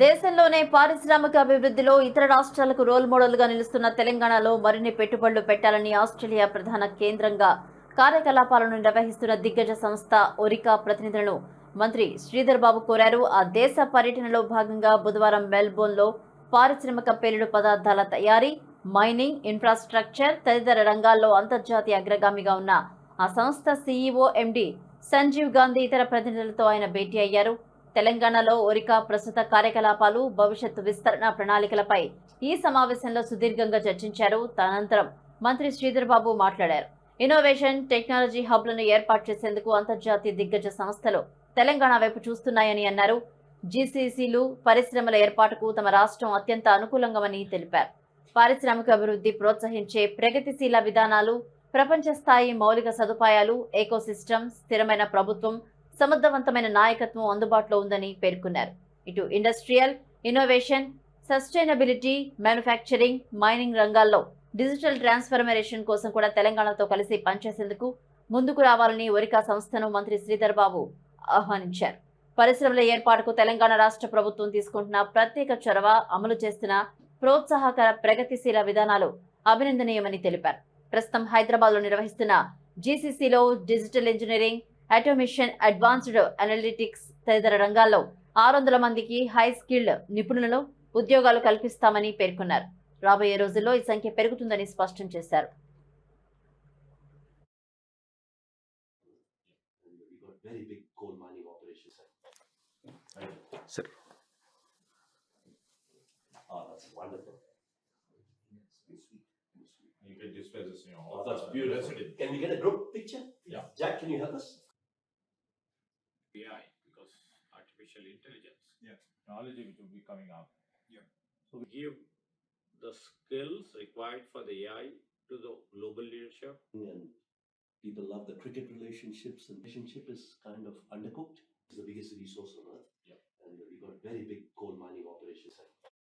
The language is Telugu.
దేశంలోనే పారిశ్రామిక అభివృద్ధిలో ఇతర రాష్ట్రాలకు రోల్ మోడల్గా నిలుస్తున్న తెలంగాణలో మరిన్ని పెట్టుబడులు పెట్టాలని ఆస్ట్రేలియా ప్రధాన కేంద్రంగా కార్యకలాపాలను నిర్వహిస్తున్న దిగ్గజ సంస్థ ఒరికా ప్రతినిధులను మంత్రి శ్రీధర్ బాబు కోరారు. ఆ దేశ పర్యటనలో భాగంగా బుధవారం మెల్బోర్న్లో పారిశ్రామిక పేలుడు పదార్థాల తయారీ మైనింగ్ ఇన్ఫ్రాస్ట్రక్చర్ తదితర రంగాల్లో అంతర్జాతీయ అగ్రగామిగా ఉన్న ఆ సంస్థ సీఈఓ ఎండి సంజీవ్ గాంధీ ఇతర ప్రతినిధులతో ఆయన భేటీ అయ్యారు. తెలంగాణలో ఒరికా ప్రస్తుత కార్యకలాపాలు భవిష్యత్తు విస్తరణ ప్రణాళికలపై ఈ సమావేశంలో సుదీర్ఘంగా చర్చించారు. తదనంతరం మంత్రి శ్రీధర్ బాబు మాట్లాడారు. ఇన్నోవేషన్ టెక్నాలజీ హబ్లను ఏర్పాటు చేసేందుకు అంతర్జాతీయ దిగ్గజ సంస్థలు తెలంగాణ వైపు చూస్తున్నాయని అన్నారు. జీసీసీలు పరిశ్రమల ఏర్పాటుకు తమ రాష్ట్రం అత్యంత అనుకూలంగామని తెలిపారు. పారిశ్రామిక అభివృద్ధి ప్రోత్సహించే ప్రగతిశీల విధానాలు ప్రపంచ స్థాయి మౌలిక సదుపాయాలు ఎకోసిస్టమ్ స్థిరమైన ప్రభుత్వం సమర్థవంతమైన నాయకత్వం అందుబాటులో ఉందని పేర్కొన్నారు. ఇటు industrial innovation sustainability manufacturing mining రంగాల్లో డిజిటల్ ట్రాన్స్ఫర్మేషన్ కోసం కూడా తెలంగాణతో కలిసి పనిచేసేందుకు ముందుకు రావాలని ఒరికా సంస్థను మంత్రి శ్రీధర్ బాబు ఆహ్వానించారు. పరిశ్రమల ఏర్పాటుకు తెలంగాణ రాష్ట్ర ప్రభుత్వం తీసుకుంటున్న ప్రత్యేక చొరవ అమలు చేస్తున్న ప్రోత్సాహకర ప్రగతిశీల విధానాలు అభినందనీయమని తెలిపారు. ప్రస్తుతం హైదరాబాద్లో నిర్వహిస్తున్న జీసీసీలో digital engineering automation advanced analytics తదితర రంగాల్లో ఆరు వందల మందికి హై స్కిల్డ్ నిపుణులను ఉద్యోగాలు కల్పిస్తామని పేర్కొన్నారు రాబోయే రోజుల్లో ఈ సంఖ్య పెరుగుతుందని స్పష్టం చేశారు. Oh. You can display this, you know. Oh, that's uh, beautiful. Can we get a group picture? Yeah. Jack, can you help us? AI, because artificial intelligence. Yeah. Technology which will be coming up. Yeah. So we give the skills required for the AI to the global leadership. And people love the cricket relationships, and relationship is kind of undercooked. It's the biggest resource on